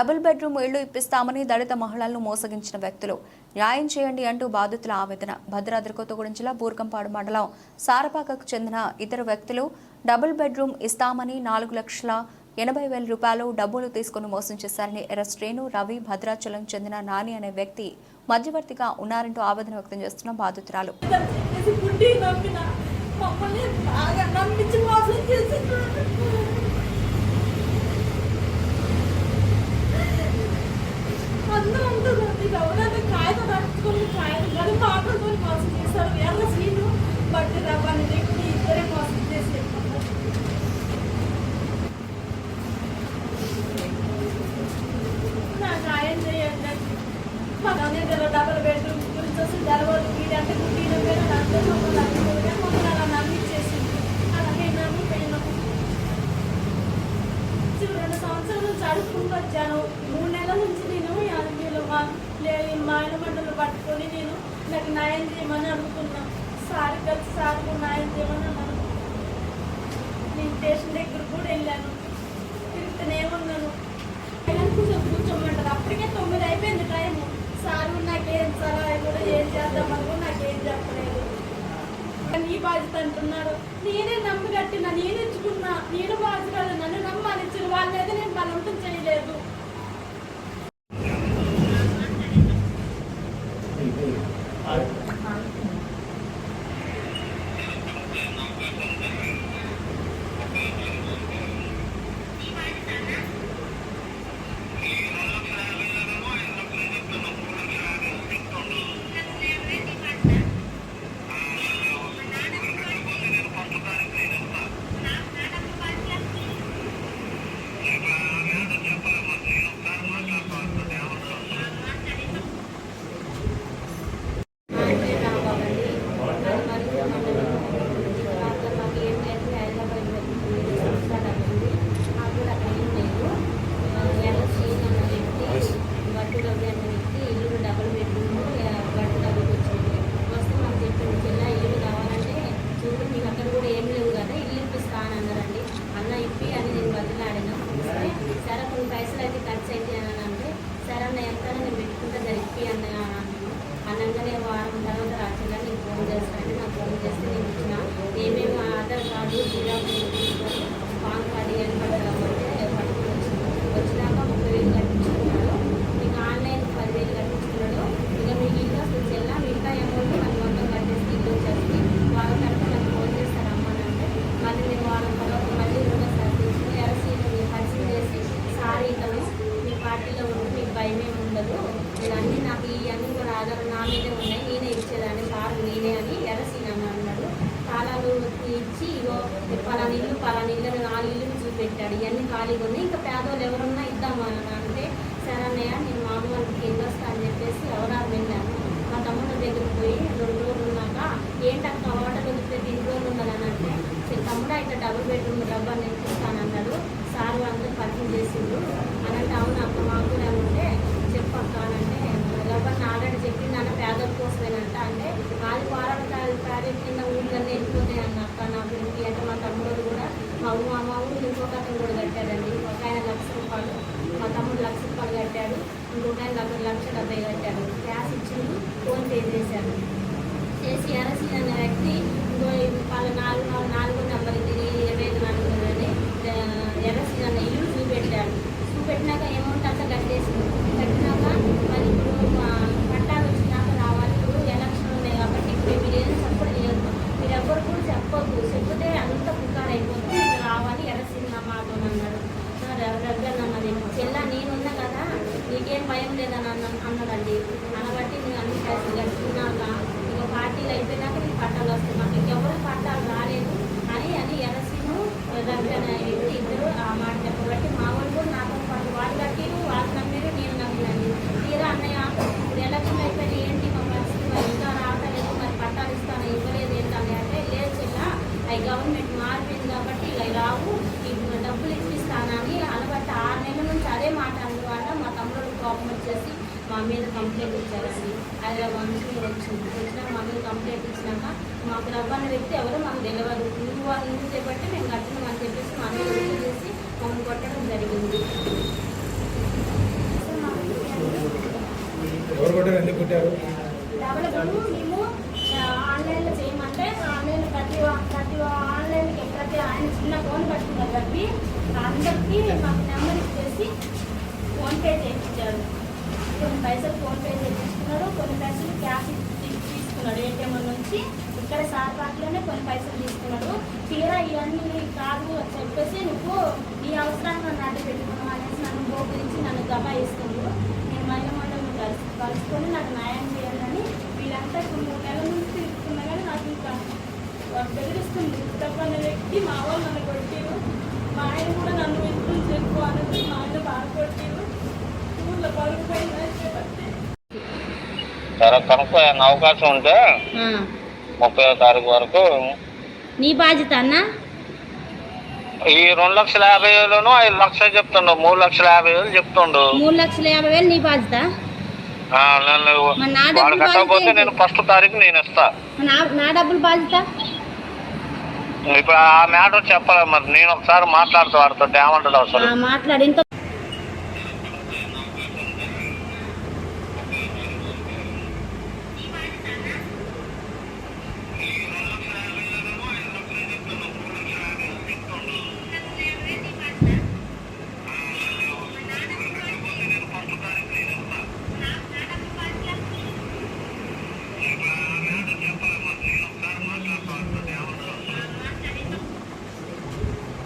Double bedroom ఇళ్ళు ఇప్పిస్తామని దళిత మహిళలను మోసగించిన వ్యక్తులు. న్యాయం చేయండి అంటూ బాధితుల ఆవేదన. భద్రాద్రి కొత్తగూడెం జిల్లా బూర్గంపాడు మండలం సారపాకకు చెందిన ఇతర వ్యక్తులు డబుల్ బెడ్రూమ్ ఇస్తామని నాలుగు లక్షల ఎనభై వేల రూపాయలు డబ్బులు తీసుకుని మోసం చేశారని ఎరస్ట్రేను శ్రేణు రవి భద్రాచలం చెందిన నాని అనే వ్యక్తి మధ్యవర్తిగా ఉన్నారంటూ ఆవేదన వ్యక్తం చేస్తున్న బాధితురాలు. మమ్మల్ని బాగా నమ్మించి మోసం చేసినాడు అందరూ అంటారు నీకు ఎవరైనా కాగితం రాసుకొని కాగితం కానీ మాటలతో మోసం చేస్తారు వేరే సీను బట్టి రవ్వని వ్యక్తి ఇద్దరే మోసం చేసి నాకు ఆయన చేయండి మా డబల్ బెడ్రూమ్ గురించి వస్తుంది డబల్ అంటే గుడ్డి పేరు మమ్మల్ని అనుకోగా మమ్మల్ని అలా నమ్మించేసింది అలాగే నమ్మిపోయినాము చివరి రెండు సంవత్సరాల నుంచి వచ్చాను. మూడు నెలల నుంచి నేను వీళ్ళు మా లే- మా ఆయన మండలు పట్టుకొని నేను నాకు న్యాయం చేయమని అడుగుతున్నా. సార్ కలిసి సార్కు కూడా న్యాయం చేయమని అన్నాను నేను స్టేషన్ దగ్గర కూడా వెళ్ళాను తిరుగుతూనే ఉన్నాను ఆయన కూర్చొని కూర్చోమంటారు అప్పటికే తొమ్మిది అయిపోయింది టైం సార్ కూడా నాకేం సలహా కూడా ఏం చేద్దామని కూడా నాకేం చెప్పలేదు నీ బాధ్యత అంటున్నాడు. నేనే నమ్మి కట్టిన నేను ఇచ్చుకున్నా నేను బాధ్యత నన్ను నమ్మాలిచ్చిన వాళ్ళ మీద నేను బలవంతం చేయలేదు అన్న ఇప్పి అని నేను బతిలాడినా ఇస్తే సరే కొన్ని పైసలు అయితే ఖర్చు అయితే అని అంటే సరే అన్న ఎంత నేను పెట్టుకుంటే జరిపి అన్న అన్నాను అనగానే వారం తర్వాత రాత్రిగా నేను ఫోన్ చేస్తాను నాకు ఫోన్ చేస్తే నేను ఇచ్చిన ఏమేమి ఆధార్ కార్డు జిరాక్స్ తీసుకొని పాన్ కార్డు ఏం పట్టాలంటే పట్టుకుని వచ్చిన వచ్చినాక ముప్పై వేలు కట్టించుకున్నాడు మీకు ఆన్లైన్ పదివేలు కట్టించుకున్నాడు ఇక మీకు ఇంకా చెల్ల మిగతా అమౌంట్ నాకు మొత్తం కట్టేసి ఇల్లు వచ్చేసి వాళ్ళ తరఫు నాకు ఫోన్ చేస్తారు అమ్మనంటే మళ్ళీ నేను వారం తర్వాత మళ్ళీ రెండోసారి తీసుకుని ఎరసీలు మీరు పరిచయం చేసి సార్ ఇతను మీ పార్టీలో ఉండి మీకు భయమే ఉండదు నేను అన్నీ నాకు ఈ అన్నీ కూడా ఆధారం నా మీదే ఉన్నాయి. నేనే ఇచ్చేదాన్ని. సార్ నేనే అని ఎరసీనని అన్నాడు. తాళాలు ఇచ్చి ఇగో పలా ఇల్లు పలా ఇల్లు నాలుగు ఇల్లు చూపెట్టాడు. ఇవన్నీ ఖాళీగా ఉన్నాయి. ఇంకా పేదోళ్ళు ఎవరున్నా ఇద్దామా? అంటే సరే అన్నయ్య నేను మామ వాళ్ళకి ఏం వస్తా అని చెప్పేసి ఎవరారు వెళ్ళాను మా తమ్ముడు దగ్గరికి పోయి రెండు రోజులు ఉన్నాక ఏంటక్క హోటల్ వదిలితే ఇన్ని రోజులు ఉన్నదని అంటే "సరే తమ్ముడు అయితే డబుల్ బెడ్రూమ్ డబ్బా నేను ఇస్తానన్నాడు సార్ అందరూ పరిచయం చేసిండు అని అంటే అవును అక్క మాకు కూడా ఉంటే చెప్పక్క అని అంటే రబ్బర్ ఆల్రెడీ చెప్పింది అన్న పేదల కోసమేనంట అంటే ఆది వారాల తారీఖు కింద ఊళ్ళన్నీ వెళ్ళిపోతాయి అన్న అక్క నా గురించి అంటే మా తమ్ముడు కూడా మా ఊ మా ఊరు ఇంకొక అతను కూడా కట్టాడండి ఒక ఆయన లక్ష రూపాయలు మా తమ్ముడు లక్ష రూపాయలు కట్టాడు ఇంకొక ఆయన డెబ్బై లక్ష డెబ్బై కట్టాడు క్యాష్ ఇచ్చిండు ఫోన్ పే చేశాడు చేసి అరసి అనే వ్యక్తి ఇంకో వాళ్ళ నాలుగు నాలుగో నెంబర్ ఇది ఇరవై ఐదు నాలుగు అని ఎరసి అన్న ఇల్లు చూపెట్టాడు చూపెట్టినాక అమౌంట్ అంతా కట్టేసింది కట్టినాక మరి ఇప్పుడు పట్టాలు వచ్చినాక రావాలి. ఇప్పుడు ఎలక్షన్ ఉన్నాయి కాబట్టి ఇప్పుడు మీరు ఏం సపోర్ట్ చేయొద్దు. మీరు ఎవరు కూడా చెప్పొద్దు. చెప్తే అంత పుకారు అయిపోతుంది. రావాలి ఎరసిన మాతో అన్నాడు. దగ్గర అన్నది చెల్ల నేనున్నా కదా. నీకేం భయం లేదని అన్న అన్నదండి. అనబట్టి నేను అన్ని పైసలు కట్టుకున్నాక ఇక పార్టీలు అయిపోయినాక నీకు పట్టాలు వస్తాయి. మాకు ఇంకెవరు పట్టాలు రాలేదు. అని అని ఎరసీను దగ్గర వ్యక్తి ఇద్దరు ఆ మాట చెప్పబట్టి మా వాళ్ళు కూడా నాతో పాటు వాళ్ళు కట్టిరు వాళ్ళు నమ్మిరు నేను నమ్మినండి తీరా అన్నయ్య ఇప్పుడు ఎలక్షన్ అయిపోయిన ఏంటి మా పరిస్థితి మరి ఇంకా రావట్లేదు మరి పట్టాలు ఇస్తాను ఇవ్వలేదు ఏంటని అంటే లేదు చెల్ల అవి గవర్నమెంట్ మారిపోయింది కాబట్టి ఇక అవి రావు ఇప్పుడు డబ్బులు ఇప్పిస్తానని అలబట్టి ఆరు నెలల నుంచి అదే మాట అందువల్ల మా తమ్ముడు వచ్చేసి మా మీద కంప్లైంట్ ఇచ్చారండి. హైదరాబాద్ నుంచి వచ్చింది. వచ్చినాక మా మీద కంప్లైంట్ ఇచ్చినాక మాకు రవ్వన్న వ్యక్తి ఎవరో మాకు తెలియదు నువ్వు నువ్వు చేపట్టి మేము కట్టినాం అని చెప్పేసి మా మీద చేసి మమ్మల్ని కొట్టడం జరిగింది. మేము ఆన్లైన్లో చేయమంటే ఆన్లైన్ ప్రతి ప్రతి ఆన్లైన్కి ప్రతి ఆయన చిన్న ఫోన్ పట్టుకున్నారు కాబట్టి అందరికీ మాకు నెంబర్ ఇచ్చేసి ఫోన్పే చేయించారు. కొన్ని పైసలు ఫోన్పే చేయించుకున్నాడు కొన్ని పైసలు క్యాష్ తీసుకున్నాడు. ఏటీఎం నుంచి ఇక్కడ సార్ పార్టీలోనే కొన్ని పైసలు తీసుకున్నాడు. తీరా ఇవన్నీ కాదు అని చెప్పేసి నువ్వు నీ అవసరాన్ని నన్ను అడ్డు పెట్టుకున్నావు అనేసి నన్ను గోపించి నన్ను దబాయిస్తుంది నేను మళ్ళీ మండలం కలిసి కలుసుకొని నాకు న్యాయం చేయాలని వీళ్ళంతా ఇప్పుడు మూడు నెలల నుంచి తీసుకున్నా కానీ నాకు ఇంకా బెదిరిస్తుంది. తప్ప వ్యక్తి మా వాళ్ళు నన్ను కొట్టిరు మా ఆయన కూడా నన్ను ఇంట్లో ఎక్కువ అనేది మా ఆయన బాధ కొట్టిరు సరే కనుక్కో అవకాశం ఉంటే ముప్పై తారీఖు వరకు నీ బాధ్యత అన్న? ఈ రెండు లక్షల యాభై వేలును ఐదు లక్షలు చెప్తుండు మూడు లక్షల యాభై వేలు చెప్తుండు. మూడు లక్షల యాభై వేలు నీ బాధ్యత? వాడు కట్టకపోతే నేను ఫస్ట్ తారీఖు నేను ఇస్తా. నా నా డబ్బులు బాధ్యత? ఇప్పుడు ఆ మ్యాటర్ చెప్పాలి మరి? నేను ఒకసారి మాట్లాడుతూ వాడితో ఏమంటాడు అసలు? ఆ, మాట్లాడు. ఇంత